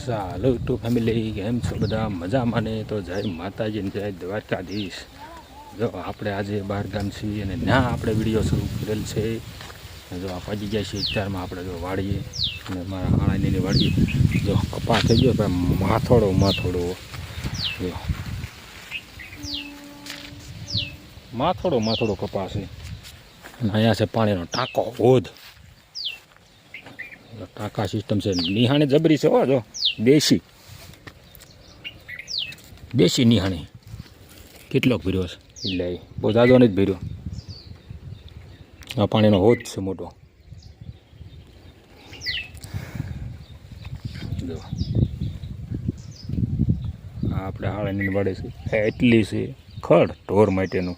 ચાલો two family કેમ છો બધા મજામાં ને તો જય માતાજી ને જય દ્વારકાધીશ જો આપણે આજે બહાર ગામ છીએ અને ત્યાં આપણે વીડિયો શરૂ કરેલ છે જો આ પહોંચી ગયા છીએ ચારમાં આપણે જો વાળીએ અને મારા હાણાની વાળીએ જો કપા થઈ ગયો ભાઈ માથોડો માથોડો જો માથોડો માથોડો કપા છે અને અહીંયા છે પાણીનો ટાંકો હોદ ટાંકા સિસ્ટમ છે નિહાણી જબરી છે હો જો દેશી. દેશી નિહાણી. કેટલોક ભર્યો છે? એટલે બહુ દાદો નથી ભર્યો. આ પાણીનો હોજ છે મોટો. આપણે હાળાની વાડે છે. એટલી છે. ખડ ઢોર માટેનું.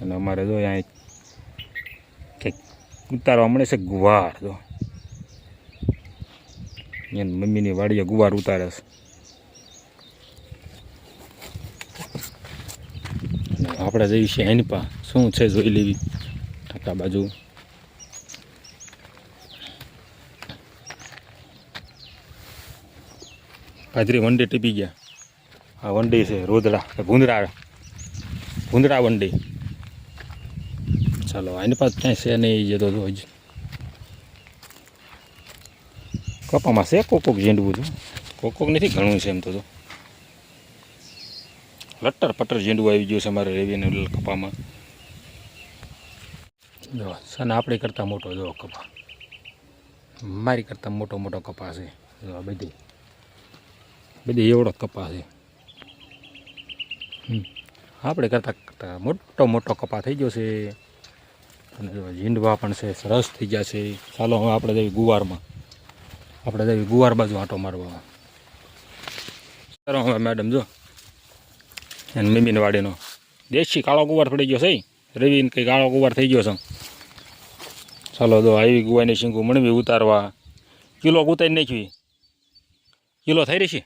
અને અમારે જો અહીંયા કંઈક ઉતારવા મળે છે ગુવાર, જો. એની મમ્મીની વાડીએ ગુવાર ઉતારે છે. આપણે જઈએ છીએ એની પા શું છે જોઈ લેવી? ટાટા બાજુ. પાદરી ડે ટીપી ગયા. આ વંડી છે રોદડા ભૂંદડા. ભૂંદડા ડે ચાલો એની પાસે ક્યાંય છે નહીં જતો તો કપામાં છે કોક કોક ઝીંડવું હતું કોક કોક નથી ઘણું છે એમ તો તો પટર ઝીંડવું આવી ગયું છે અમારે રેવીને કપામાં જો સન આપણી કરતાં મોટો જો કપા મારી કરતાં મોટો મોટો કપા છે જો બધી બધી એવડો કપા છે. આપણે કરતાં કરતાં મોટો મોટો કપા થઈ ગયો છે અને ઝીંડવા પણ છે સરસ થઈ ગયા છે ચાલો હવે આપણે જઈએ ગુવારમાં આપણે જઈએ ગુવાર બાજુ આંટો મારવા. ચાલો હવે મેડમ જો. એને મીમીન વાડીનો. દેશી કાળો ગુવાર પડી ગયો છે રવિને કંઈ કાળો ગુવાર થઈ ગયો છે. ચાલો જો આવી ગુવાની શીંગું મણવી ઉતારવા. કિલો ઉતારી નાખવી કિલો થઈ રહી છે?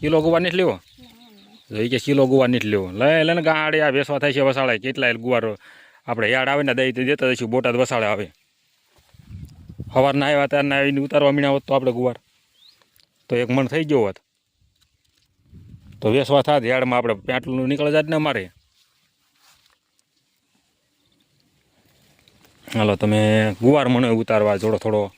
કિલો ગુવાર નથી લેવો? તો એ કે કિલો ગુવાર નથી લેવો. લઈ લઈને ગાડી આ બેસવા થાય છે વસાળે. કેટલાય ગુવાર આપણે યાડ આવે ને દઈ દેતા દઈશું બોટાદ વસાળે આવે. સવારના આવ્યા ત્યારના આવીને ઉતારવા મીણા હોત તો આપણે ગુવાર. તો એક મણ થઈ ગયો હોત. તો વેસવા થાત યાર્ડમાં આપણે પેટલું નીકળે જાત ને અમારે. હાલો, તમે ગુવાર મને ઉતારવા જોડો થોડો.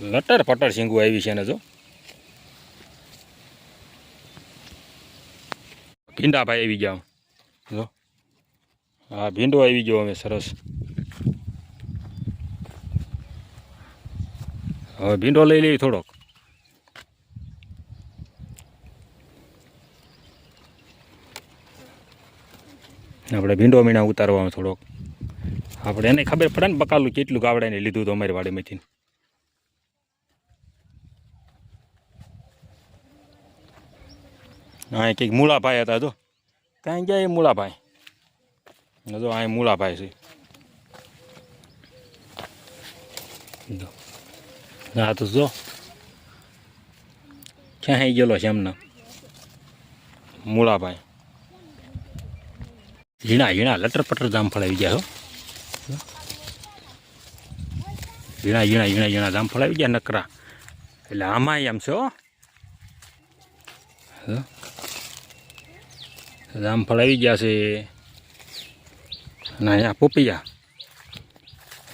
લટર પટર શીંગું આવી છે ને જો. ભીંડાભાઈ આવી ગયા. જો. હા ભીંડો આવી ગયો અમે સરસ. હવે ભીંડો લઈ લેવી થોડોક. આપણે ભીંડો મીણા ઉતારવામાં થોડોક. આપણે એને ખબર પડે ને બકાલું કેટલું ગાવડાને લીધું હતું અમારી વાડીમાંથી હા કંઈક મૂળાભાઈ હતા તો. કાંઈ ગયા એ મૂળાભાઈ? જો અહીં મૂળાભાઈ છે. હા તો જો. ક્યાં ગયેલો છે એમને? મૂળાભાઈ. ઝીણા ઝીણા લટર પટર જામફળ આવી ગયા હો. ઝીણા ઝીણા ઝીણા ઝીણા જામફળ આવી ગયા નકરા. એટલે આમાં એમ છે હો. જામફળ આવી ગયા છે. અને અહીંયા પોપૈયા.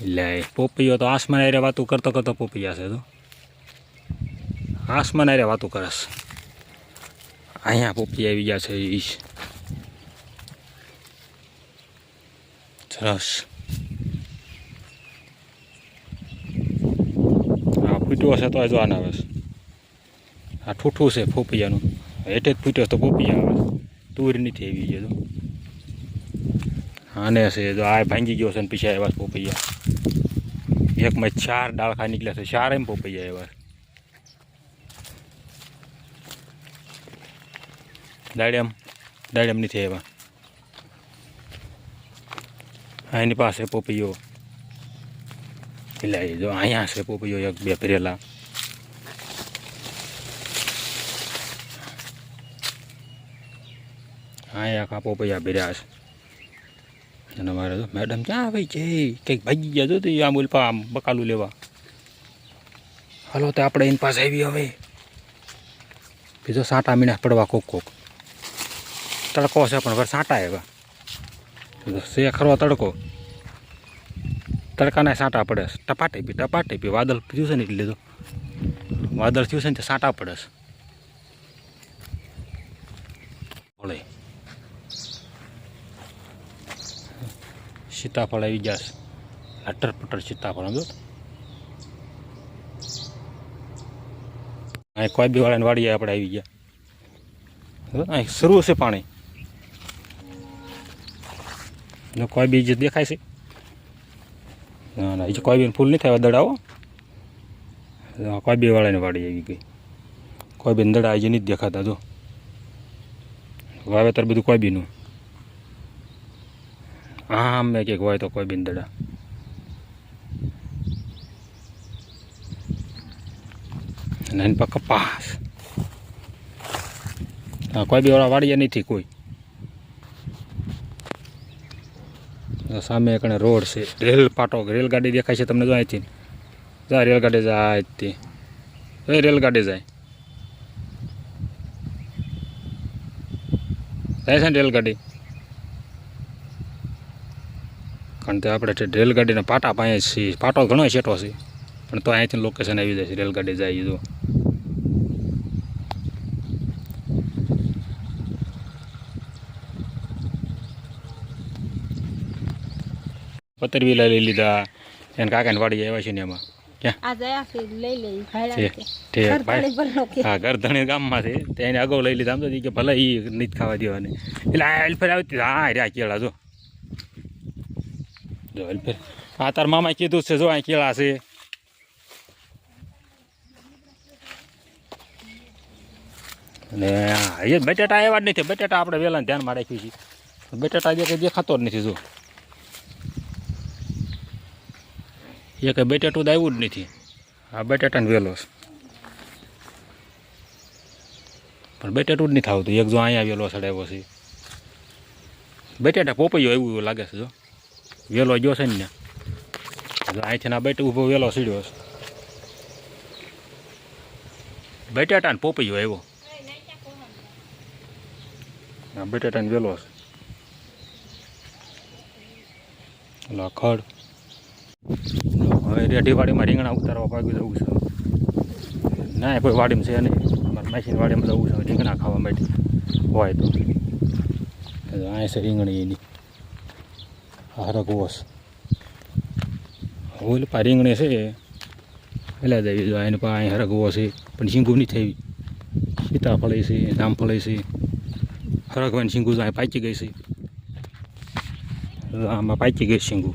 એટલે પોપૈયો તો આસમાન આરે વાતું કરતો કરતો પોપિયા છે તો. આસમાન આરે વાતું કરસ અહીંયા પોપિયા આવી ગયા છે ઈશ સરસ. આ ફૂટ્યો છે તો જો આના આવે છે. આ ઠૂઠું છે પોપિયાનું. હેઠે જ ફૂટ્યો તો પોપૈયા આવે તુર નથી આવી ગયો તો. આને છે, જો આ ભાંગી ગયો છે ને પીછા એવા પોપૈયા. એકમાં ચાર ડાળખા નીકળ્યા છે ચાર એમ પોપૈયા એવા. દાડિયામ દાડિયામ નથી એવા આ એની પાસે પોપૈયો. એટલે જો અહીંયા છે પોપૈયો એક, બે ફરેલા અહીંયા આખા પોપૈયા ભર્યા છે. અને મારે તો મેડમ ક્યાં ભાઈ છે? કંઈક ભાગી ગયા તો આમ ઉલ્ફા આમ બકાલું લેવા. હાલો તો આપણે એની પાસે આવી હવે. બીજો સાંટા મીણા પડવા કોક કોક. તડકો છે પણ વર સાંટા એવા સે ખરવા તડકો. તડકાના સાંટા પડે ટપાટે બી ટપાટે બી વાદળ થયું છે ને એટલે તો. વાદળ થયું છે ને તે સાંટા પડે છે ભલે સીતાફળ આવી જશે લટર પટર સીતાફળ, સમજો? અહીં કોઈ બી વાળાની વાડીએ આપણે આવી ગયા. અહીં શરૂ છે પાણી. કોઈ બી દેખાય છે. ના ના કોઈ બી ફૂલ નહીં થાય દડાવો કોઈ બી વાળાની વાડી આવી ગઈ. કોઈ બી દડા આજે નથી દેખાતા, જો. વાવેતર બધું કોઈ બીનું હા મેં કંઈક હોય તો કોઈ બિંદડા. દડા અને એની પર કપાસ. કોઈ બી વાળા વાડીએ નથી કોઈ. સામે એકણે રોડ છે. રેલ પાટો, રેલગાડી દેખાય છે તમને જો અહીંથી. જા, રેલગાડી જાય તે એ રેલગાડી જાય. જાય છે ને રેલગાડી? કારણ કે આપણે રેલગાડીના પાટા પાસે છીએ પાટો ઘણો છેટો છે. પણ તો અહીંયાથી લોકેશન આવી જાય છે રેલગાડી જાય જો પતરવીલા લઈ લીધા એને કાકાને વાડી આવ્યા છે ને એમાં. ગરધણી ગામમાં છે તેને અગાઉ લઈ લીધા આમ તો કે ભલે એ નથી ખાવા દેવાને. એટલે આવતી હા રહ્યા કેળા જો. જો એલ્ફેર આ તાર મામાએ કીધું છે, જો અહીં કેળા છે. અને એ બટેટા આવ્યા જ નથી, બટેટા આપણે વહેલા ધ્યાનમાં રાખ્યું છે. બટેટા જે કંઈ દેખાતો જ નથી, જો. એ કંઈ બટેટું તો આવ્યું જ નથી. આ બટેટાને વહેલો છે. પણ બટેટું જ નથી થતું એક જો અહીંયા વેલો સડાવ્યો છે. બટેટા પોપૈયો આવ્યું એવું લાગે છે, જો. વેલો ગયો છે ને અહીંથી ના બેટ ઊભો વેલો સીડ્યો છે બટેટા ને પોપૈયો આવ્યો. આ બટેટા ને વેલો છે ઓલા ખડ. હવે રેઢી વાડીમાં રીંગણા ઉતારવા પાકી જવું છે. ના કોઈ વાડીમાં છે નહીં. અમારે માસીની વાડીમાં જવું છે. રીંગણા ખાવા માટે. હોય તો. અહીં છે રીંગણી એની. હરગવોસ ઓલી પા રીંગણી છે એલા દેવી જો એને પા અહીં હરગવો છે. પણ શીંગું નહીં થઈ. સીતાફળ છે જામફળ છે. હરગવાની શીંગું અહીં પાકી ગઈ છે. આમાં પાચી ગઈ શીંગું.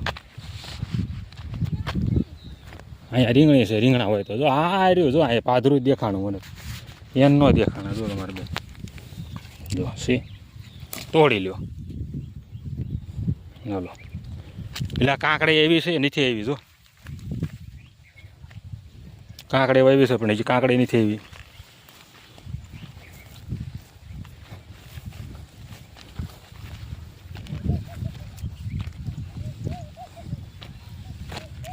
અહીંયા રીંગણી છે, રીંગણા હોય તો જો આ રહ્યું, જો અહીંયા પાધરું દેખાણું મને. એમ ન દેખાણા, જો તમારે બે જો સી તોડી લ્યો. ચાલો પેલા કાંકડી એવી છે નથી એવી, જો. કાંકડી એવી છે, પણ હજી કાંકડી નથી એવી.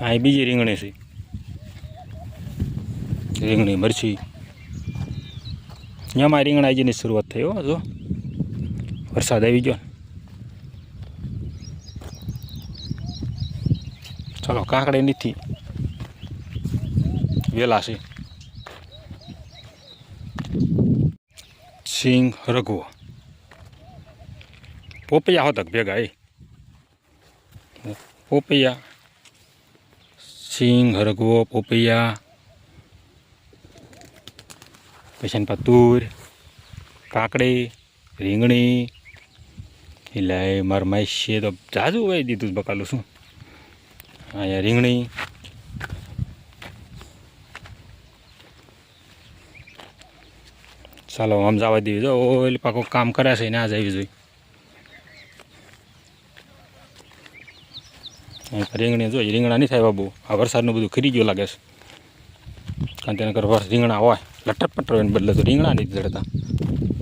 અહીં બીજી રીંગણી છે. રીંગણી, મરચી. એમાં રીંગણા જેની શરૂઆત થઈ, હો, જો. વરસાદ આવી ગયો ચાલો, કાંકડી નથી વેલા છે. સિંગ રઘવો. પોપૈયા હોતક ભેગા, એ. પોપૈયા સિંગ હરગવો પોપૈયા. પછી એના તુર કાકડી, રીંગણી. એટલે મારા માસીએ તો જાજુ વાવી દીધું બકાલું, શું? અહીંયા રીંગણી. ચાલો, આમ જવા દેવી જો, ઓલી પાકો કામ કર્યા છે, ને આ જવી જોઈએ રીંગણી જોઈએ રીંગણા નહીં થાય બાબુ. આ વરસાદનું બધું ખરી ગયું લાગે છે. કારણ કર વર્ષ રીંગણા હોય લટક પટર એને બદલે તો રીંગણા નથી જડતા.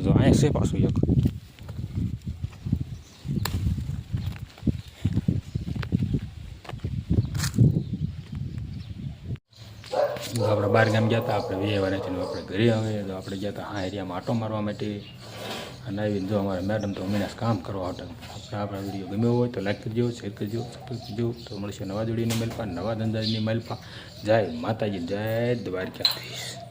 જો, અહીંયા છે પાછું એક. આપણે બહાર ગામ ગયા હતા, આપણે વીએ નથી આપણે ઘરે આવે તો આપણે ગયા હતા, હા, એરિયામાં આટો મારવા માટે. અને આવીને જો અમારા મેડમ તો મહિના કામ કરવા હતા. આપણે આપણા વીડિયો ગમ્યો હોય તો લાઈક કરજો શેર કરજો સબસ્ક્રાઈબ કરજો. તો મળશે નવા જોડીની મેલપા નવા ધંધાની મેલપા જય માતાજી, જય દ્વારકાધીશ.